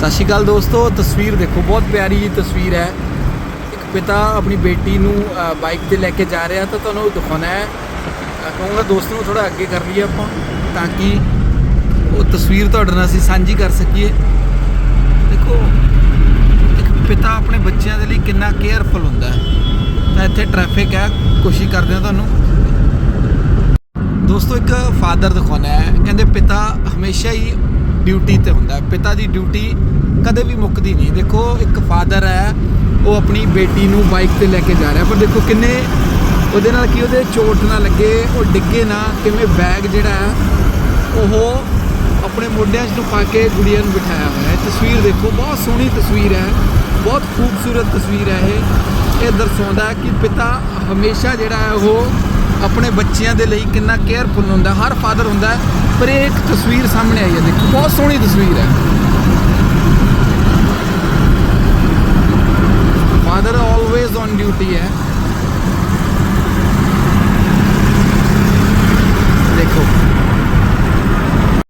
ਸਤਿ ਸ਼੍ਰੀ ਅਕਾਲ ਦੋਸਤੋ, ਤਸਵੀਰ ਦੇਖੋ, ਬਹੁਤ ਪਿਆਰੀ ਜੀ ਤਸਵੀਰ ਹੈ। ਇੱਕ ਪਿਤਾ ਆਪਣੀ ਬੇਟੀ ਨੂੰ ਬਾਈਕ ਤੇ ਲੈ ਕੇ ਜਾ ਰਿਹਾ ਤਾਂ ਤੁਹਾਨੂੰ ਦਿਖਾਉਣਾ ਹੈ। ਕਹੂੰਗਾ ਦੋਸਤ ਨੂੰ ਥੋੜਾ ਅੱਗੇ ਕਰ ਲਈਏ ਆਪਾਂ, ਤਾਂ ਕਿ ਉਹ ਤਸਵੀਰ ਤੁਹਾਡੇ ਨਾਲ ਅਸੀਂ ਸਾਂਝੀ ਕਰ ਸਕੀਏ। ਦੇਖੋ, ਇੱਕ ਪਿਤਾ ਆਪਣੇ ਬੱਚਿਆਂ ਦੇ ਲਈ ਕਿੰਨਾ ਕੇਅਰਫੁਲ ਹੁੰਦਾ ਹੈ। ਤਾਂ ਇੱਥੇ ਟ੍ਰੈਫਿਕ ਹੈ, ਕੋਸ਼ਿਸ਼ ਕਰਦੇ ਹਾਂ ਤੁਹਾਨੂੰ। ਦੋਸਤੋ, ਇੱਕ ਫਾਦਰ ਦਿਖਾਉਣਾ ਹੈ। ਕਹਿੰਦੇ ਪਿਤਾ ਹਮੇਸ਼ਾ ਹੀ ਡਿਊਟੀ ਤੇ ਹੁੰਦਾ ਪਿਤਾ ਦੀ ਡਿਊਟੀ ਕਦੇ ਵੀ ਮੁੱਕਦੀ ਨਹੀਂ। ਦੇਖੋ, ਇੱਕ ਫਾਦਰ ਹੈ, ਉਹ ਆਪਣੀ ਬੇਟੀ ਨੂੰ ਬਾਈਕ ਤੇ ਲੈ ਕੇ ਜਾ ਰਿਹਾ ਪਰ ਦੇਖੋ ਕਿੰਨੇ ਉਹਦੇ ਨਾਲ ਕੀ, ਉਹਦੇ ਚੋਟ ਨਾ ਲੱਗੇ, ਉਹ ਡਿੱਗੇ ਨਾ, ਕਿਵੇਂ ਬੈਗ ਜਿਹੜਾ ਹੈ, ਉਹ ਆਪਣੇ ਮੋਢਿਆਂ 'ਚ ਨੂੰ ਪਾ ਕੇ ਗੁੜੀਆਂ ਨੂੰ ਬਿਠਾਇਆ ਹੋਇਆ ਹੈ। ਤਸਵੀਰ ਦੇਖੋ, ਬਹੁਤ ਸੋਹਣੀ ਤਸਵੀਰ ਹੈ, ਬਹੁਤ ਖੂਬਸੂਰਤ ਤਸਵੀਰ ਹੈ ਇਹ। ਇਹ ਦਰਸਾਉਂਦਾ ਕਿ ਪਿਤਾ ਹਮੇਸ਼ਾ ਜਿਹੜਾ ਹੈ, ਉਹ ਆਪਣੇ ਬੱਚਿਆਂ ਦੇ ਲਈ ਕਿੰਨਾ ਕੇਅਰਫੁਲ ਹੁੰਦਾ, ਹਰ ਫਾਦਰ ਹੁੰਦਾ ਪਰ ਇਹ ਇੱਕ ਤਸਵੀਰ ਸਾਹਮਣੇ ਆਈ ਹੈ, ਦੇਖੋ, ਬਹੁਤ ਸੋਹਣੀ ਤਸਵੀਰ ਹੈ। ਫਾਦਰ ਆਲਵੇਜ਼ ਔਨ ਡਿਊਟੀ ਹੈ।